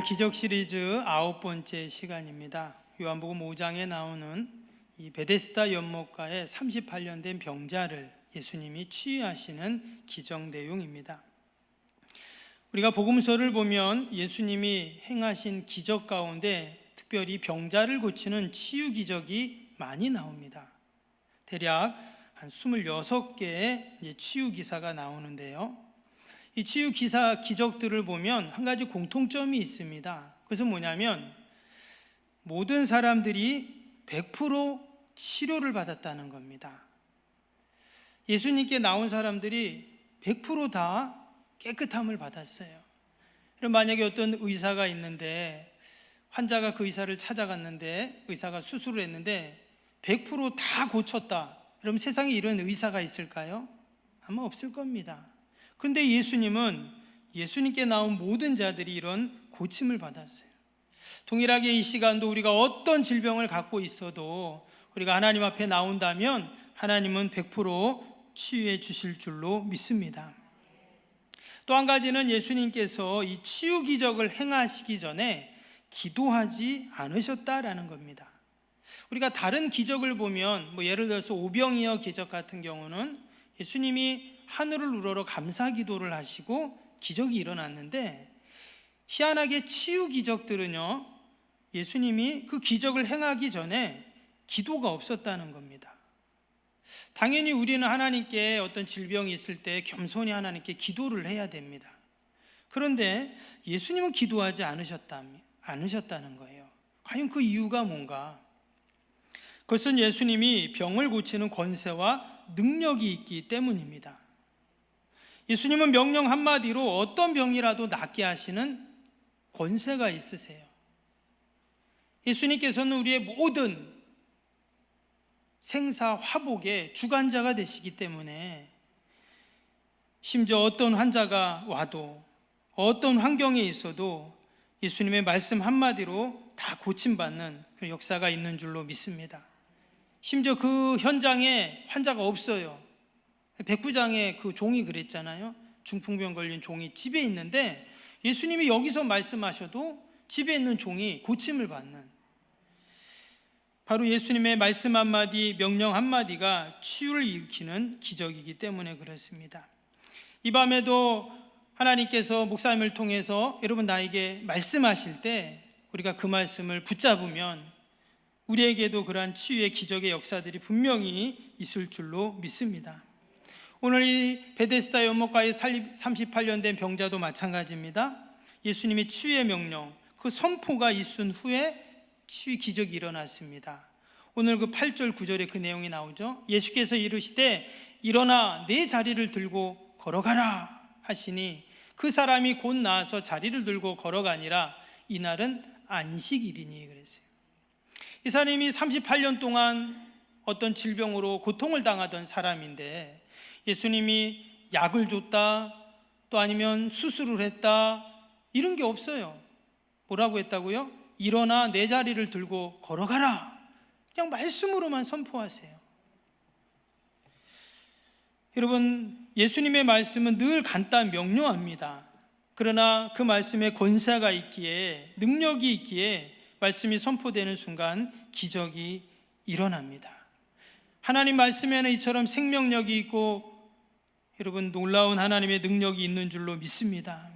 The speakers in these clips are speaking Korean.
오늘 기적 시리즈 아홉 번째 시간입니다. 요한복음 5장에 나오는 이 베데스다 연못가에 38년 된 병자를 예수님이 치유하시는 기적 내용입니다. 우리가 복음서를 보면 예수님이 행하신 기적 가운데 특별히 병자를 고치는 치유 기적이 많이 나옵니다. 대략 한 26개의 치유 기사가 나오는데요. 이 치유 기사 기적들을 보면 한 가지 공통점이 있습니다. 그것은 뭐냐면 모든 사람들이 100% 치료를 받았다는 겁니다. 예수님께 나온 사람들이 100%다 깨끗함을 받았어요. 그럼 만약에 어떤 의사가 있는데 환자가 그 의사를 찾아갔는데 의사가 수술을 했는데 100%다 고쳤다. 그럼 세상에 이런 의사가 있을까요? 아마 없을 겁니다. 그런데 예수님은 예수님께 나온 모든 자들이 이런 고침을 받았어요. 동일하게 이 시간도 우리가 어떤 질병을 갖고 있어도 우리가 하나님 앞에 나온다면 하나님은 100% 치유해 주실 줄로 믿습니다. 또 한 가지는 예수님께서 이 치유 기적을 행하시기 전에 기도하지 않으셨다라는 겁니다. 우리가 다른 기적을 보면 뭐 예를 들어서 오병이어 기적 같은 경우는 예수님이 하늘을 우러러 감사 기도를 하시고 기적이 일어났는데 희한하게 치유 기적들은요 예수님이 그 기적을 행하기 전에 기도가 없었다는 겁니다. 당연히 우리는 하나님께 어떤 질병이 있을 때 겸손히 하나님께 기도를 해야 됩니다. 그런데 예수님은 기도하지 않으셨다, 않으셨다는 거예요. 과연 그 이유가 뭔가? 그것은 예수님이 병을 고치는 권세와 능력이 있기 때문입니다. 예수님은 명령 한마디로 어떤 병이라도 낫게 하시는 권세가 있으세요. 예수님께서는 우리의 모든 생사 화복의 주관자가 되시기 때문에 심지어 어떤 환자가 와도 어떤 환경에 있어도 예수님의 말씀 한마디로 다 고침받는 그 역사가 있는 줄로 믿습니다. 심지어 그 현장에 환자가 없어요. 백부장의 그 종이 그랬잖아요. 중풍병 걸린 종이 집에 있는데 예수님이 여기서 말씀하셔도 집에 있는 종이 고침을 받는 바로 예수님의 말씀 한마디, 명령 한마디가 치유를 일으키는 기적이기 때문에 그렇습니다. 이 밤에도 하나님께서 목사님을 통해서 여러분 나에게 말씀하실 때 우리가 그 말씀을 붙잡으면 우리에게도 그러한 치유의 기적의 역사들이 분명히 있을 줄로 믿습니다. 오늘 이 베데스다 연못가에 38년 된 병자도 마찬가지입니다. 예수님의 치유의 명령, 그 선포가 있은 후에 치유 기적이 일어났습니다. 오늘 그 8절 9절에 그 내용이 나오죠. 예수께서 이르시되 일어나 내 자리를 들고 걸어가라 하시니 그 사람이 곧 나와서 자리를 들고 걸어가니라 이날은 안식일이니 그랬어요. 이 사람이 38년 동안 어떤 질병으로 고통을 당하던 사람인데 예수님이 약을 줬다 또 아니면 수술을 했다 이런 게 없어요. 뭐라고 했다고요? 일어나 내 자리를 들고 걸어가라. 그냥 말씀으로만 선포하세요. 여러분, 예수님의 말씀은 늘 간단 명료합니다. 그러나 그 말씀에 권세가 있기에 능력이 있기에 말씀이 선포되는 순간 기적이 일어납니다. 하나님 말씀에는 이처럼 생명력이 있고 여러분 놀라운 하나님의 능력이 있는 줄로 믿습니다.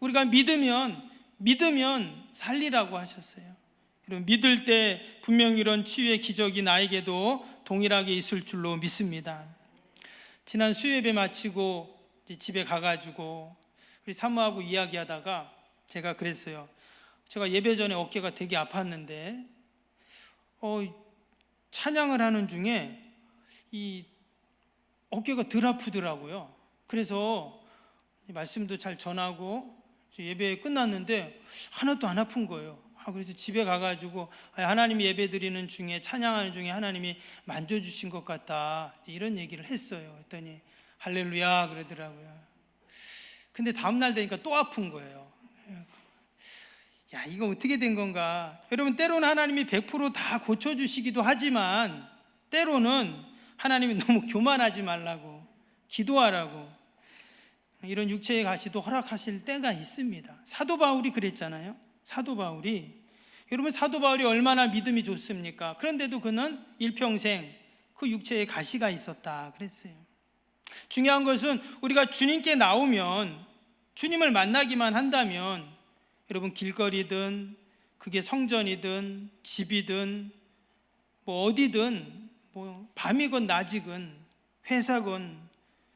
우리가 믿으면 믿으면 살리라고 하셨어요. 여러분 믿을 때 분명 이런 치유의 기적이 나에게도 동일하게 있을 줄로 믿습니다. 지난 수요예배 마치고 집에 가가지고 우리 사모하고 이야기하다가 제가 그랬어요. 제가 예배 전에 어깨가 되게 아팠는데 어, 찬양을 하는 중에 이 어깨가 덜 아프더라고요. 그래서 말씀도 잘 전하고 예배 끝났는데 하나도 안 아픈 거예요. 아, 그래서 집에 가가지고 하나님 예배 드리는 중에 찬양하는 중에 하나님이 만져주신 것 같다 이런 얘기를 했어요. 했더니 할렐루야 그러더라고요. 근데 다음 날 되니까 또 아픈 거예요. 야 이거 어떻게 된 건가? 여러분 때로는 하나님이 100%다 고쳐주시기도 하지만 때로는 하나님이 너무 교만하지 말라고 기도하라고 이런 육체의 가시도 허락하실 때가 있습니다. 사도 바울이 그랬잖아요. 사도 바울이 여러분 사도 바울이 얼마나 믿음이 좋습니까? 그런데도 그는 일평생 그 육체의 가시가 있었다 그랬어요. 중요한 것은 우리가 주님께 나오면 주님을 만나기만 한다면 여러분 길거리든 그게 성전이든 집이든 뭐 어디든 뭐 밤이건 낮이건 회사건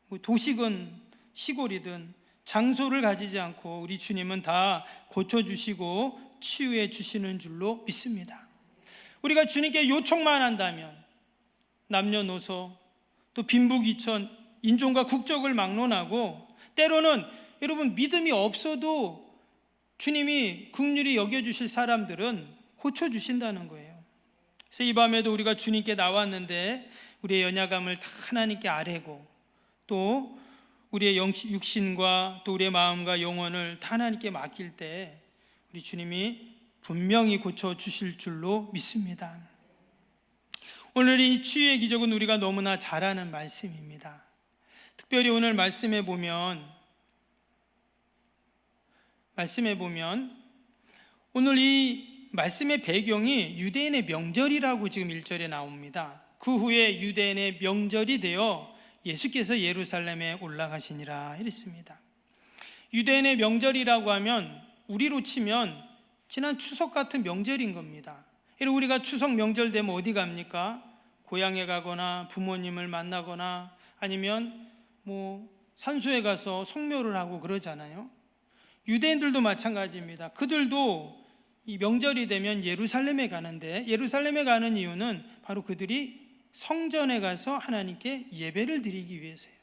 뭐 도시건 시골이든 장소를 가지지 않고 우리 주님은 다 고쳐주시고 치유해 주시는 줄로 믿습니다. 우리가 주님께 요청만 한다면 남녀노소 또 빈부귀천 인종과 국적을 막론하고 때로는 여러분 믿음이 없어도 주님이 국률이 여겨주실 사람들은 고쳐주신다는 거예요. 그래서 이 밤에도 우리가 주님께 나왔는데 우리의 연약함을 다 하나님께 아뢰고 또 우리의 육신과 또 우리의 마음과 영혼을 다 하나님께 맡길 때 우리 주님이 분명히 고쳐 주실 줄로 믿습니다. 오늘 이 치유의 기적은 우리가 너무나 잘 아는 말씀입니다. 특별히 오늘 말씀에 보면 말씀에 보면 오늘 이 말씀의 배경이 유대인의 명절이라고 지금 1절에 나옵니다. 그 후에 유대인의 명절이 되어 예수께서 예루살렘에 올라가시니라 이랬습니다. 유대인의 명절이라고 하면 우리로 치면 지난 추석 같은 명절인 겁니다. 이런 우리가 추석 명절 되면 어디 갑니까? 고향에 가거나 부모님을 만나거나 아니면 뭐 산소에 가서 성묘를 하고 그러잖아요. 유대인들도 마찬가지입니다. 그들도 이 명절이 되면 예루살렘에 가는데 예루살렘에 가는 이유는 바로 그들이 성전에 가서 하나님께 예배를 드리기 위해서예요.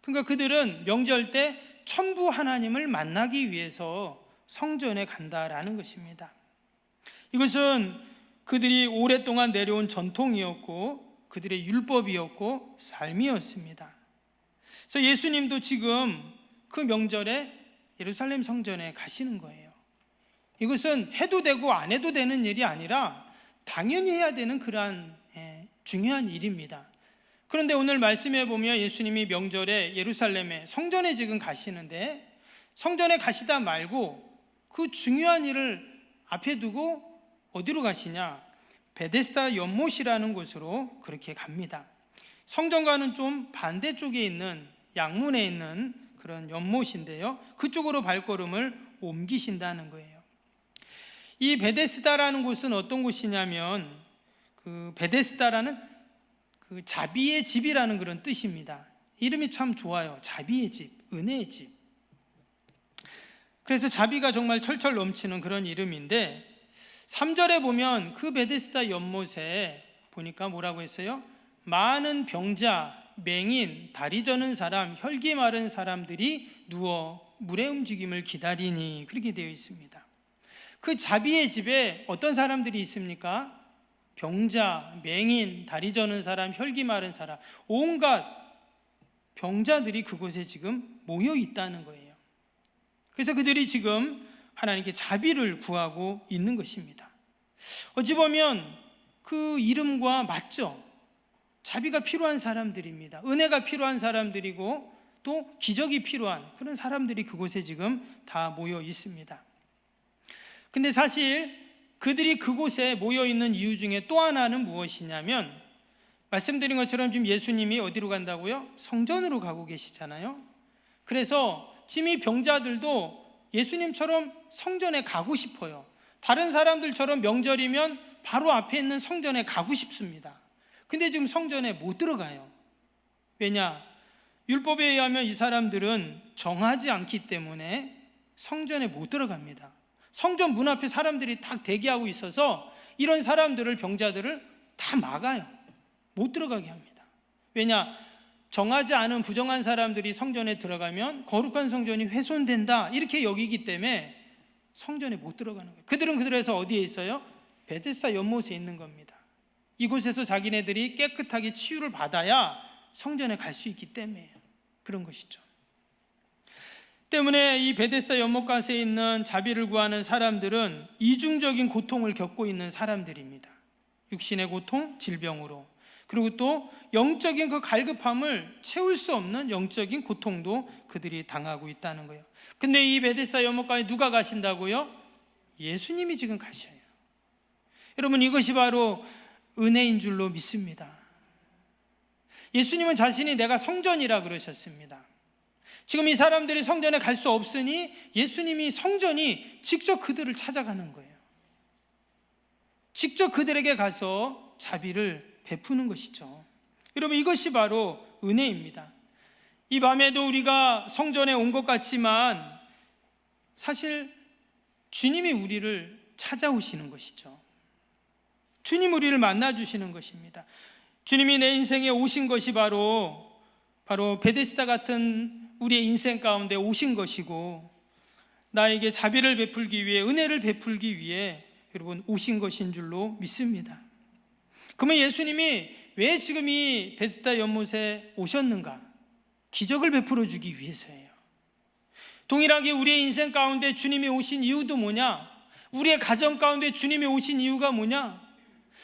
그러니까 그들은 명절 때 천부 하나님을 만나기 위해서 성전에 간다라는 것입니다. 이것은 그들이 오랫동안 내려온 전통이었고 그들의 율법이었고 삶이었습니다. 그래서 예수님도 지금 그 명절에 예루살렘 성전에 가시는 거예요. 이것은 해도 되고 안 해도 되는 일이 아니라 당연히 해야 되는 그러한 예, 중요한 일입니다. 그런데 오늘 말씀해 보면 예수님이 명절에 예루살렘에 성전에 지금 가시는데 성전에 가시다 말고 그 중요한 일을 앞에 두고 어디로 가시냐? 베데스다 연못이라는 곳으로 그렇게 갑니다. 성전과는 좀 반대쪽에 있는 양문에 있는 그런 연못인데요. 그쪽으로 발걸음을 옮기신다는 거예요. 이 베데스다라는 곳은 어떤 곳이냐면 그 베데스다라는 그 자비의 집이라는 그런 뜻입니다. 이름이 참 좋아요. 자비의 집, 은혜의 집. 그래서 자비가 정말 철철 넘치는 그런 이름인데 3절에 보면 그 베데스다 연못에 보니까 뭐라고 했어요? 많은 병자, 맹인, 다리 저는 사람, 혈기 마른 사람들이 누워 물의 움직임을 기다리니 그렇게 되어 있습니다. 그 자비의 집에 어떤 사람들이 있습니까? 병자, 맹인, 다리 저는 사람, 혈기 마른 사람, 온갖 병자들이 그곳에 지금 모여 있다는 거예요. 그래서 그들이 지금 하나님께 자비를 구하고 있는 것입니다. 어찌 보면 그 이름과 맞죠? 자비가 필요한 사람들입니다. 은혜가 필요한 사람들이고 또 기적이 필요한 그런 사람들이 그곳에 지금 다 모여 있습니다. 근데 사실 그들이 그곳에 모여 있는 이유 중에 또 하나는 무엇이냐면 말씀드린 것처럼 지금 예수님이 어디로 간다고요? 성전으로 가고 계시잖아요. 그래서 지금 이 병자들도 예수님처럼 성전에 가고 싶어요. 다른 사람들처럼 명절이면 바로 앞에 있는 성전에 가고 싶습니다. 근데 지금 성전에 못 들어가요. 왜냐? 율법에 의하면 이 사람들은 정하지 않기 때문에 성전에 못 들어갑니다. 성전 문 앞에 사람들이 딱 대기하고 있어서 이런 사람들을 병자들을 다 막아요. 못 들어가게 합니다. 왜냐? 정하지 않은 부정한 사람들이 성전에 들어가면 거룩한 성전이 훼손된다 이렇게 여기기 때문에 성전에 못 들어가는 거예요. 그들은 그들에서 어디에 있어요? 베데스다 연못에 있는 겁니다. 이곳에서 자기네들이 깨끗하게 치유를 받아야 성전에 갈 수 있기 때문에 그런 것이죠. 때문에 이 베데스다 연못가에 있는 자비를 구하는 사람들은 이중적인 고통을 겪고 있는 사람들입니다. 육신의 고통, 질병으로 그리고 또 영적인 그 갈급함을 채울 수 없는 영적인 고통도 그들이 당하고 있다는 거예요. 근데 이 베데사 연못가에 누가 가신다고요? 예수님이 지금 가셔요. 여러분 이것이 바로 은혜인 줄로 믿습니다. 예수님은 자신이 내가 성전이라 그러셨습니다. 지금 이 사람들이 성전에 갈 수 없으니 예수님이 성전이 직접 그들을 찾아가는 거예요. 직접 그들에게 가서 자비를 베푸는 것이죠. 여러분 이것이 바로 은혜입니다. 이 밤에도 우리가 성전에 온 것 같지만 사실 주님이 우리를 찾아오시는 것이죠. 주님 우리를 만나 주시는 것입니다. 주님이 내 인생에 오신 것이 바로 바로 베데스다 같은 우리의 인생 가운데 오신 것이고 나에게 자비를 베풀기 위해 은혜를 베풀기 위해 여러분 오신 것인 줄로 믿습니다. 그러면 예수님이 왜 지금 이 베데스다 연못에 오셨는가? 기적을 베풀어 주기 위해서예요. 동일하게 우리의 인생 가운데 주님이 오신 이유도 뭐냐? 우리의 가정 가운데 주님이 오신 이유가 뭐냐?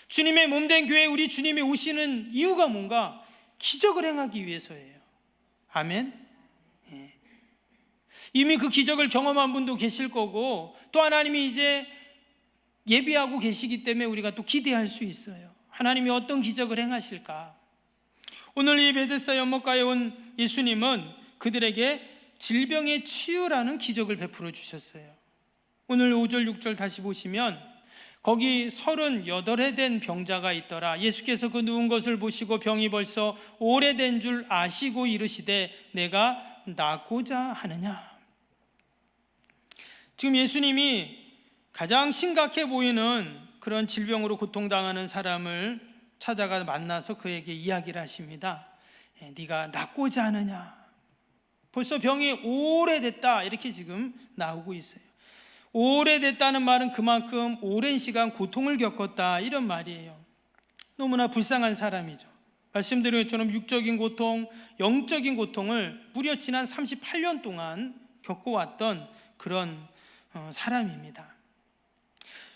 주님의 몸된 교회 우리 주님이 오시는 이유가 뭔가? 기적을 행하기 위해서예요. 아멘. 예. 이미 그 기적을 경험한 분도 계실 거고 또 하나님이 이제 예비하고 계시기 때문에 우리가 또 기대할 수 있어요. 하나님이 어떤 기적을 행하실까? 오늘 이 베데스다 연못가에 온 예수님은 그들에게 질병의 치유라는 기적을 베풀어 주셨어요. 오늘 5절 6절 다시 보시면 거기 38회 된 병자가 있더라. 예수께서 그 누운 것을 보시고 병이 벌써 오래된 줄 아시고 이르시되 내가 낫고자 하느냐. 지금 예수님이 가장 심각해 보이는 그런 질병으로 고통당하는 사람을 찾아가 만나서 그에게 이야기를 하십니다. 예, 네가 낫고자 하느냐? 벌써 병이 오래됐다 이렇게 지금 나오고 있어요. 오래됐다는 말은 그만큼 오랜 시간 고통을 겪었다 이런 말이에요. 너무나 불쌍한 사람이죠. 말씀드린 것처럼 육적인 고통, 영적인 고통을 무려 지난 38년 동안 겪어왔던 그런 어, 사람입니다.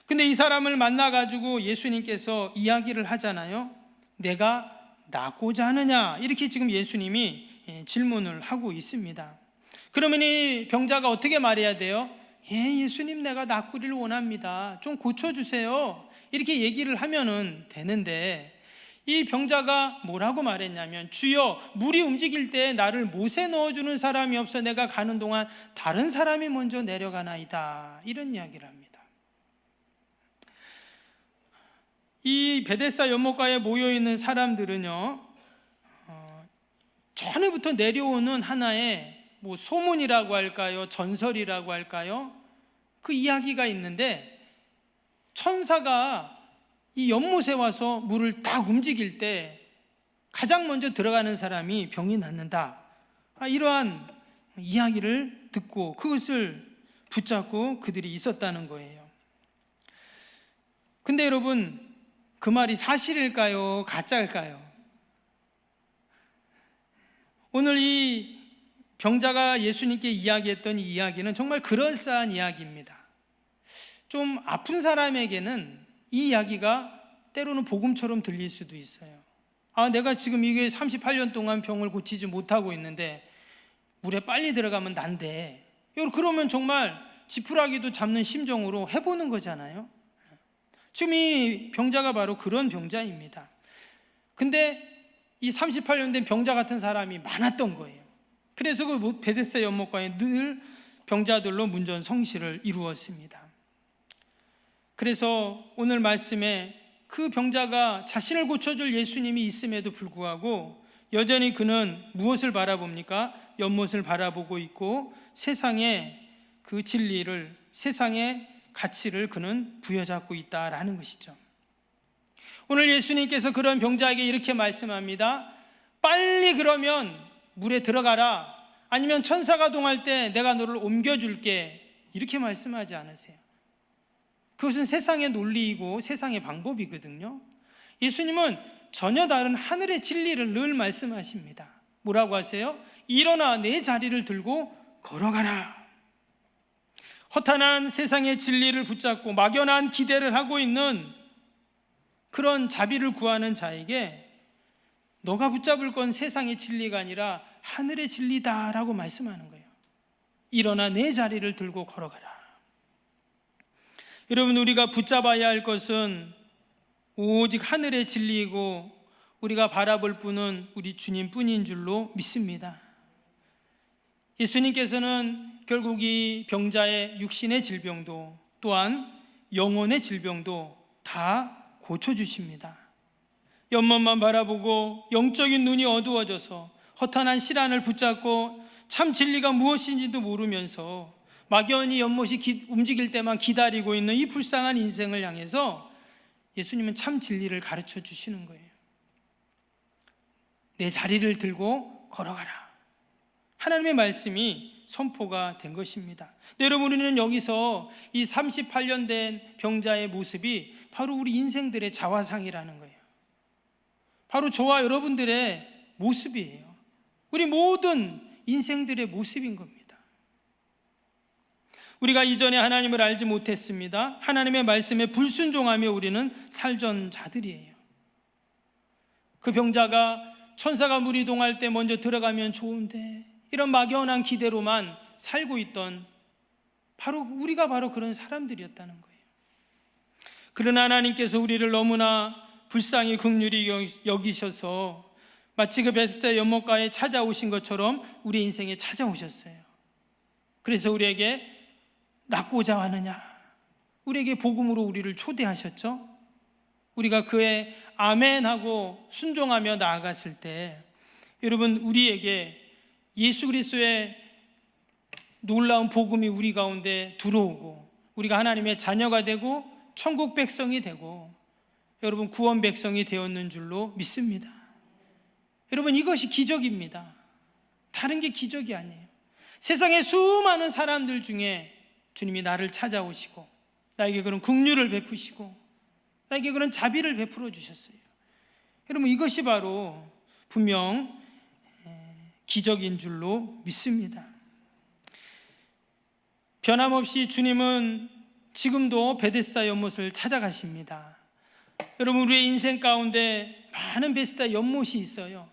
근데 이 사람을 만나가지고 예수님께서 이야기를 하잖아요. 내가 낫고자 하느냐? 이렇게 지금 예수님이 예, 질문을 하고 있습니다. 그러면 이 병자가 어떻게 말해야 돼요? 예, 예수님 내가 낫기를 원합니다. 좀 고쳐주세요. 이렇게 얘기를 하면은 되는데 이 병자가 뭐라고 말했냐면 주여 물이 움직일 때 나를 못에 넣어주는 사람이 없어 내가 가는 동안 다른 사람이 먼저 내려가나이다. 이런 이야기를 합니다. 이 베데사 연못가에 모여 있는 사람들은요, 어, 전에부터 내려오는 하나의 뭐 소문이라고 할까요, 전설이라고 할까요, 그 이야기가 있는데 천사가 이 연못에 와서 물을 딱 움직일 때 가장 먼저 들어가는 사람이 병이 낫는다. 아, 이러한 이야기를 듣고 그것을 붙잡고 그들이 있었다는 거예요. 근데 여러분, 그 말이 사실일까요? 가짜일까요? 오늘 이 병자가 예수님께 이야기했던 이 이야기는 정말 그럴싸한 이야기입니다. 좀 아픈 사람에게는 이 이야기가 때로는 복음처럼 들릴 수도 있어요. 아, 내가 지금 이게 38년 동안 병을 고치지 못하고 있는데 물에 빨리 들어가면 난데. 그러면 정말 지푸라기도 잡는 심정으로 해보는 거잖아요. 지금 이 병자가 바로 그런 병자입니다. 근데 이 38년 된 병자 같은 사람이 많았던 거예요. 그래서 그 베데스 연못가에 늘 병자들로 문전 성시를 이루었습니다. 그래서 오늘 말씀에 그 병자가 자신을 고쳐줄 예수님이 있음에도 불구하고 여전히 그는 무엇을 바라봅니까? 연못을 바라보고 있고 세상의 그 진리를 세상의 가치를 그는 부여잡고 있다라는 것이죠. 오늘 예수님께서 그런 병자에게 이렇게 말씀합니다. 빨리 그러면 물에 들어가라. 아니면 천사가 동할 때 내가 너를 옮겨줄게. 이렇게 말씀하지 않으세요. 그것은 세상의 논리이고 세상의 방법이거든요. 예수님은 전혀 다른 하늘의 진리를 늘 말씀하십니다. 뭐라고 하세요? 일어나 내 자리를 들고 걸어가라. 허탄한 세상의 진리를 붙잡고 막연한 기대를 하고 있는 그런 자비를 구하는 자에게 너가 붙잡을 건 세상의 진리가 아니라 하늘의 진리다라고 말씀하는 거예요. 일어나 내 자리를 들고 걸어가라. 여러분 우리가 붙잡아야 할 것은 오직 하늘의 진리이고 우리가 바라볼 분은 우리 주님뿐인 줄로 믿습니다. 예수님께서는 결국 이 병자의 육신의 질병도 또한 영혼의 질병도 다 고쳐주십니다. 옆만만 바라보고 영적인 눈이 어두워져서 허탄한 시란을 붙잡고 참 진리가 무엇인지도 모르면서 막연히 연못이 기- 움직일 때만 기다리고 있는 이 불쌍한 인생을 향해서 예수님은 참 진리를 가르쳐 주시는 거예요. 내 자리를 들고 걸어가라. 하나님의 말씀이 선포가 된 것입니다. 네, 여러분 우리는 여기서 이 38년 된 병자의 모습이 바로 우리 인생들의 자화상이라는 거예요. 바로 저와 여러분들의 모습이에요. 우리 모든 인생들의 모습인 겁니다. 우리가 이전에 하나님을 알지 못했습니다. 하나님의 말씀에 불순종하며 우리는 살전 자들이에요. 그 병자가 천사가 물 이 동할 때 먼저 들어가면 좋은데 이런 막연한 기대로만 살고 있던 바로 우리가 바로 그런 사람들이었다는 거예요. 그러나 하나님께서 우리를 너무나 불쌍히 긍휼히 여기셔서 마치 그 베스다 연못가에 찾아오신 것처럼 우리 인생에 찾아오셨어요. 그래서 우리에게 낳고자 하느냐? 우리에게 복음으로 우리를 초대하셨죠. 우리가 그의 아멘 하고 순종하며 나아갔을 때 여러분 우리에게 예수 그리스도의 놀라운 복음이 우리 가운데 들어오고 우리가 하나님의 자녀가 되고 천국 백성이 되고 여러분 구원 백성이 되었는 줄로 믿습니다. 여러분 이것이 기적입니다. 다른 게 기적이 아니에요. 세상의 수많은 사람들 중에 주님이 나를 찾아오시고 나에게 그런 긍휼을 베푸시고 나에게 그런 자비를 베풀어 주셨어요. 여러분 이것이 바로 분명 기적인 줄로 믿습니다. 변함없이 주님은 지금도 베데스다 연못을 찾아가십니다. 여러분 우리의 인생 가운데 많은 베스다 연못이 있어요.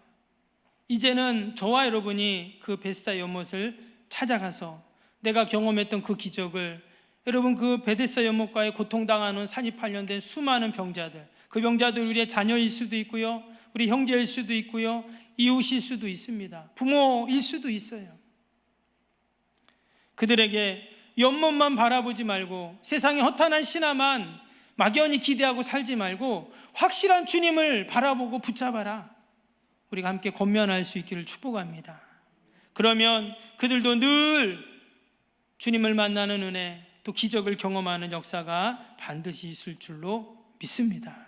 이제는 저와 여러분이 그 베스다 연못을 찾아가서 내가 경험했던 그 기적을 여러분 그 베데스다 연못가에 고통당하는 38년 된 수많은 병자들 그 병자들 우리의 자녀일 수도 있고요. 우리 형제일 수도 있고요. 이웃일 수도 있습니다. 부모일 수도 있어요. 그들에게 연못만 바라보지 말고 세상의 허탄한 신화만 막연히 기대하고 살지 말고 확실한 주님을 바라보고 붙잡아라. 우리가 함께 권면할 수 있기를 축복합니다. 그러면 그들도 늘 주님을 만나는 은혜 또 기적을 경험하는 역사가 반드시 있을 줄로 믿습니다.